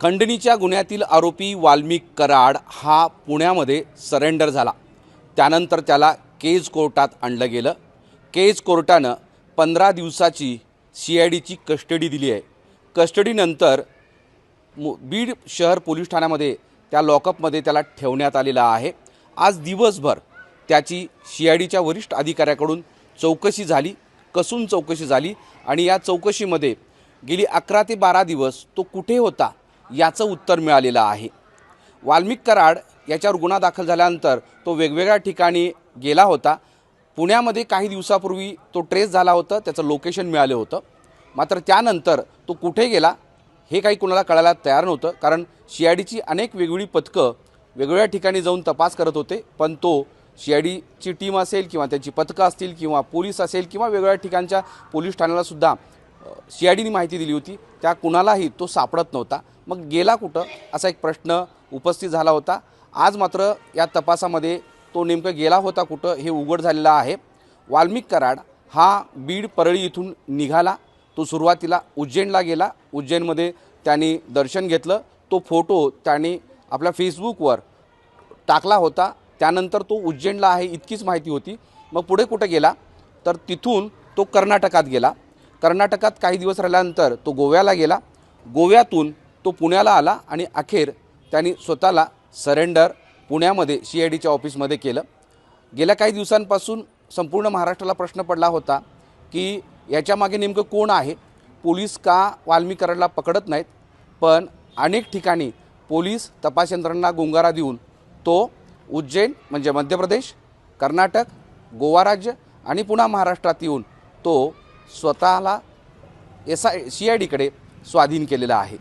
खंडणीच्या गुन्ह्यातील आरोपी वाल्मिक कराड हा पुण्यामध्ये सरेंडर झाला. त्यानंतर त्याला केज कोर्टात आणलं गेलं. केज कोर्टानं पंधरा दिवसाची सी आय डीची कस्टडी दिली आहे. कस्टडीनंतर मु बीड शहर पोलीस ठाण्यामध्ये त्या लॉकअपमध्ये त्याला ठेवण्यात आलेला आहे. आज दिवसभर त्याची सी आय डीच्या वरिष्ठ अधिकाऱ्याकडून चौकशी झाली कसून चौकशी झाली आणि या चौकशीमध्ये गेली अकरा ते बारा दिवस तो कुठे होता याचं उत्तर मिळालेलं आहे. वाल्मिक कराड याच्यावर गुन्हा दाखल झाल्यानंतर तो वेगवेगळ्या ठिकाणी गेला होता. पुण्यामध्ये काही दिवसापूर्वी तो ट्रेस झाला होता त्याचं लोकेशन मिळालं होतं. मात्र त्यानंतर तो कुठे गेला हे काही कुणाला कळायला तयार नव्हतं कारण सी आय डीची अनेक वेगवेगळी पथकं वेगवेगळ्या ठिकाणी जाऊन तपास करत होते. पण तो सी आय डीची टीम असेल किंवा त्याची पथकं असतील किंवा पोलीस असेल किंवा वेगवेगळ्या ठिकाणच्या पोलीस ठाण्यालासुद्धा सी आय डीने माहिती दिली होती. त्या कुणालाही तो सापडत नव्हता. मग गेला कुठं? असा एक प्रश्न उपस्थित झाला होता. आज मात्र या तपासामध्ये तो नेमकं गेला होता कुठं हे उघड झालेलं आहे. वाल्मिक कराड हा बीड परळी इथून निघाला. तो सुरुवातीला उज्जैनला गेला. उज्जैनमध्ये त्यांनी दर्शन घेतलं. तो फोटो त्यांनी आपल्या फेसबुकवर टाकला होता. त्यानंतर तो उज्जैनला आहे इतकीच माहिती होती. मग पुढे कुठं गेला? तर तिथून तो कर्नाटकात गेला. कर्नाटकात काही दिवस राहिल्यानंतर तो गोव्याला गेला. गोव्यातून तो पुण्याला आला आणि अखेर त्यांनी स्वतःला सरेंडर पुण्यामध्ये सी आय डीच्या ऑफिसमध्ये केलं. गेल्या काही दिवसांपासून संपूर्ण महाराष्ट्राला प्रश्न पडला होता की याच्यामागे नेमकं कोण आहे? पोलीस का वाल्मीकरणला पकडत नाहीत? पण अनेक ठिकाणी पोलीस तपास यंत्रणांना गुंगारा देऊन तो उज्जैन म्हणजे मध्य प्रदेश कर्नाटक गोवा राज्य आणि पुन्हा महाराष्ट्रात येऊन तो स्वतःला एस आय सी आय डीकडे स्वाधीन केलेला आहे.